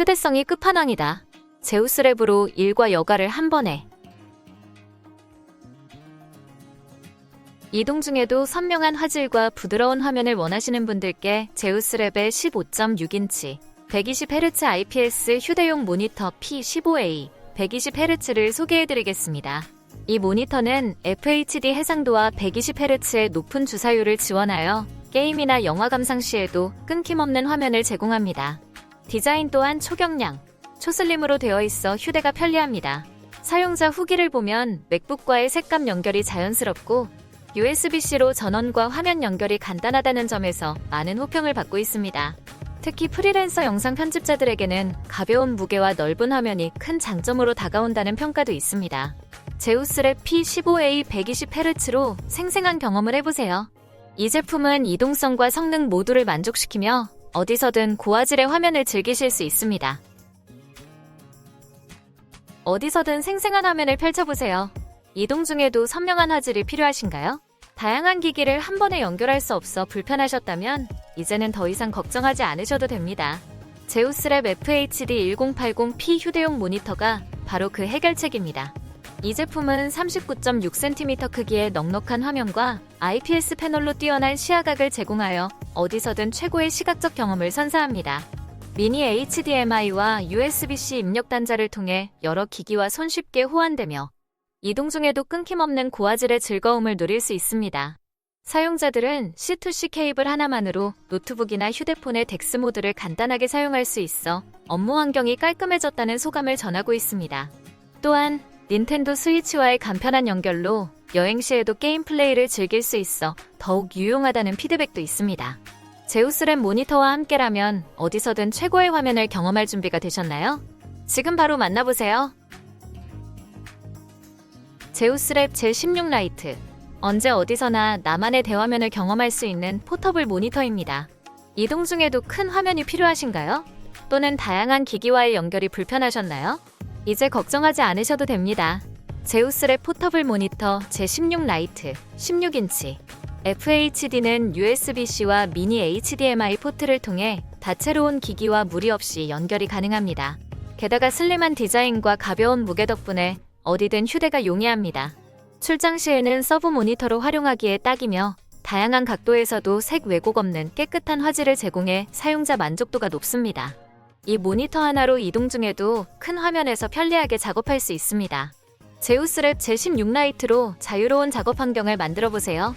휴대성이 끝판왕이다. 제우스 랩으로 일과 여가를 한 번에. 이동 중에도 선명한 화질과 부드러운 화면을 원하시는 분들께 제우스 랩의 15.6인치 120Hz IPS 휴대용 모니터 P15A 120Hz를 소개해드리겠습니다. 이 모니터는 FHD 해상도와 120Hz의 높은 주사율을 지원하여 게임이나 영화 감상 시에도 끊김없는 화면을 제공합니다. 디자인 또한 초경량, 초슬림으로 되어 있어 휴대가 편리합니다. 사용자 후기를 보면 맥북과의 색감 연결이 자연스럽고 USB-C로 전원과 화면 연결이 간단하다는 점에서 많은 호평을 받고 있습니다. 특히 프리랜서 영상 편집자들에게는 가벼운 무게와 넓은 화면이 큰 장점으로 다가온다는 평가도 있습니다. 제우스랩 P15A 120Hz로 생생한 경험을 해보세요. 이 제품은 이동성과 성능 모두를 만족시키며 어디서든 고화질의 화면을 즐기실 수 있습니다. 어디서든 생생한 화면을 펼쳐보세요. 이동 중에도 선명한 화질이 필요하신가요? 다양한 기기를 한 번에 연결할 수 없어 불편하셨다면 이제는 더 이상 걱정하지 않으셔도 됩니다. 제우스랩 FHD 1080p 휴대용 모니터가 바로 그 해결책입니다. 이 제품은 39.6cm 크기의 넉넉한 화면과 IPS 패널로 뛰어난 시야각을 제공하여 어디서든 최고의 시각적 경험을 선사합니다. 미니 HDMI와 USB-C 입력 단자를 통해 여러 기기와 손쉽게 호환되며 이동 중에도 끊김없는 고화질의 즐거움을 누릴 수 있습니다. 사용자들은 C2C 케이블 하나만으로 노트북이나 휴대폰의 덱스 모드를 간단하게 사용할 수 있어 업무 환경이 깔끔해졌다는 소감을 전하고 있습니다. 또한 닌텐도 스위치와의 간편한 연결로 여행 시에도 게임 플레이를 즐길 수 있어 더욱 유용하다는 피드백도 있습니다. 제우스랩 모니터와 함께라면 어디서든 최고의 화면을 경험할 준비가 되셨나요? 지금 바로 만나보세요. 제우스랩 제16 라이트. 언제 어디서나 나만의 대화면을 경험할 수 있는 포터블 모니터입니다. 이동 중에도 큰 화면이 필요하신가요? 또는 다양한 기기와의 연결이 불편하셨나요? 이제 걱정하지 않으셔도 됩니다. 제우스랩 포터블 모니터 제16 라이트 16인치 FHD는 USB-C와 미니 HDMI 포트를 통해 다채로운 기기와 무리 없이 연결이 가능합니다. 게다가 슬림한 디자인과 가벼운 무게 덕분에 어디든 휴대가 용이합니다. 출장 시에는 서브 모니터로 활용하기에 딱이며 다양한 각도에서도 색 왜곡 없는 깨끗한 화질을 제공해 사용자 만족도가 높습니다. 이 모니터 하나로 이동 중에도 큰 화면에서 편리하게 작업할 수 있습니다. 제우스랩 제16 라이트로 자유로운 작업 환경을 만들어 보세요.